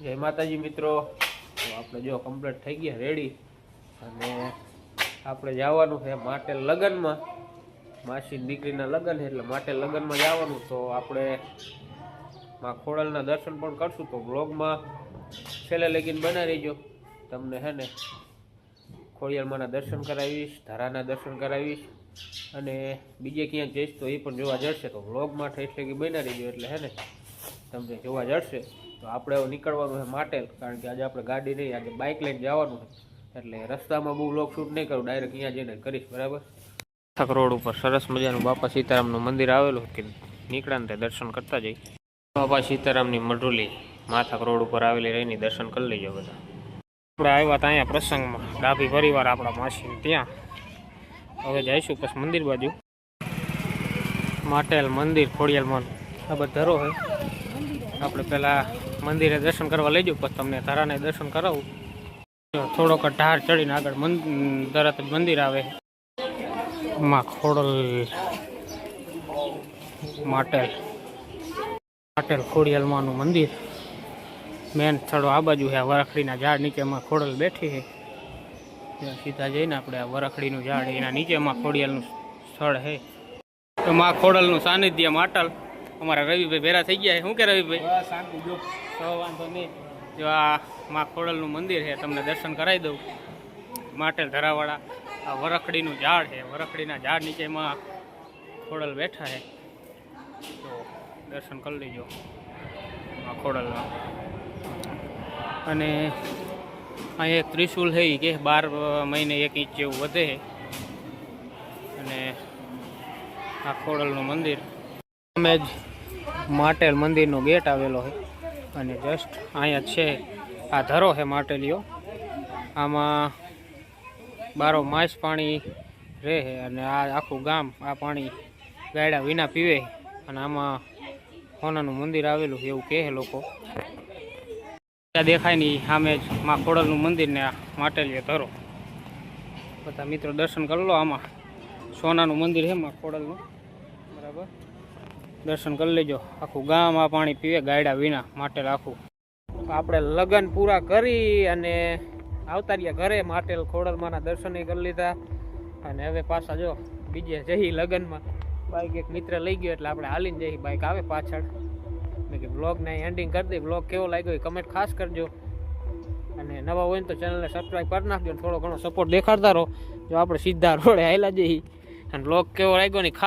જય માતાજી મિત્રો. તો આપણે જો કમ્પ્લીટ થઈ ગયા રેડી અને આપણે જવાનું છે માટે લગ્નમાં. માસી દીકરીના લગ્ન એટલે માટે લગ્નમાં જવાનું. તો આપણે માં ખોડલના દર્શન પણ કરશું. તો બ્લોગમાં છેલ્લે લગીને બનાવી રહીજો તમને હે ને ખોડિયાલમાંના દર્શન કરાવીશ, ધારાના દર્શન કરાવીશ. અને બીજે ક્યાંક જઈશ તો એ પણ જોવા જશે. તો બ્લોગમાં ઠેસ લગી બના રહીજો એટલે હે ને. તમને જોવા જશે તો આપણે હવે નીકળવાનું છે માટેલ, કારણ કે આજે આપણે ગાડી નહીં, આજે બાઇક લઈને જવાનું છે. એટલે રસ્તામાં બહુ લોક શૂટ નહીં કરું ડાયરેક્ટ અહીંયા જઈને કરીશ, બરાબર? થાક રોડ ઉપર સરસ મજાનું બાપા સીતારામનું મંદિર આવેલું કે નીકળ્યા ને દર્શન કરતા જઈ. બાપા સીતારામની મઢુલી, માથાક રોડ ઉપર આવેલી રહીને દર્શન કરી લેજો બધા. આપણે આવ્યા હતા અહીંયા પ્રસંગમાં ડાભી પરિવાર આપણા માસી ત્યાં. હવે જઈશું પછી મંદિર બાજુ. માટેલ મંદિર, ખોડિયાલ મન આ બધા ધરો હોય આપણે પહેલાં મંદિરે દર્શન કરવા લઈ જાઉં, પછી તમને તારાને દર્શન કરાવું. થોડોક ઢાર ચડીને આગળ તરત મંદિર આવે. માં ખોડલ માટેલ માટેલ ખોડિયલમાંનું મંદિર. મેન સ્થળો આ બાજુ છે વરખડીના ઝાડ નીચેમાં ખોડલ બેઠી છે. ત્યાં સીધા જઈને આપણે આ વરખડીનું ઝાડ એના નીચેમાં ખોડિયલનું સ્થળ છે. તો માં ખોડલનું સાનિધ્ય માટલ અમારા રવિભાઈ ભેરા થઈ ગયા છે. શું કે રવિભાઈ? શાંતિ જો. વાંધો નહીં. જો આ માં ખોડલનું મંદિર છે તમને દર્શન કરાવી દઉં. માટેલ ધરાવાળા આ વરખડીનું ઝાડ છે. વરખડીના ઝાડ નીચેમાં ખોડલ બેઠા છે. તો દર્શન કરી લેજો આ ખોડલમાં અને અહીંયા એક ત્રિશુલ છે કે બાર મહિને એક ઇંચ જેવું વધે અને આ ખોડલનું મંદિર. અમે જ માટેલ મંદિરનો ગેટ આવેલો છે અને જસ્ટ અહીંયા છે. આ ધરો છે માટેલીઓ આમાં બારો માસ પાણી રહે અને આ આખું ગામ આ પાણી ગાયડા વિના પીવે અને આમાં સોનાનું મંદિર આવેલું એવું કહે લોકો. ત્યાં દેખાય નહીં સામે જ માં ખોડલનું મંદિર ને આ માટેલીએ ધરો. બધા મિત્રો દર્શન કરી લો આમાં. સોનાનું મંદિર છે માં ખોડલનું. બરાબર? દર્શન કરી લેજો. આખું ગામ આ પાણી પીવે ગાયડા વિના માટેલ આખું આપણે લગ્ન પૂરા કરી અને આવતા રહ્યા ઘરે માટેલ ખોડલમાંના દર્શન કરી લીધા. અને હવે પાછા જો બીજે જઈ લગ્નમાં બાઈક એક મિત્ર લઈ ગયો એટલે આપણે હાલીને જઈ બાઈક આવે પાછળ. મેં કે બ્લોગને એન્ડિંગ કરી દઈ બ્લોગ કેવો લાગ્યો એ કમેન્ટ ખાસ કરજો. અને નવા હોય તો ચેનલને સબસ્ક્રાઈબ કરી નાખજો થોડો ઘણો સપોર્ટ દેખાડતા રહો. જો આપણે સીધા રોડે આવેલા જઈએ અને બ્લોગ કેવો લાગ્યો ને ખાસ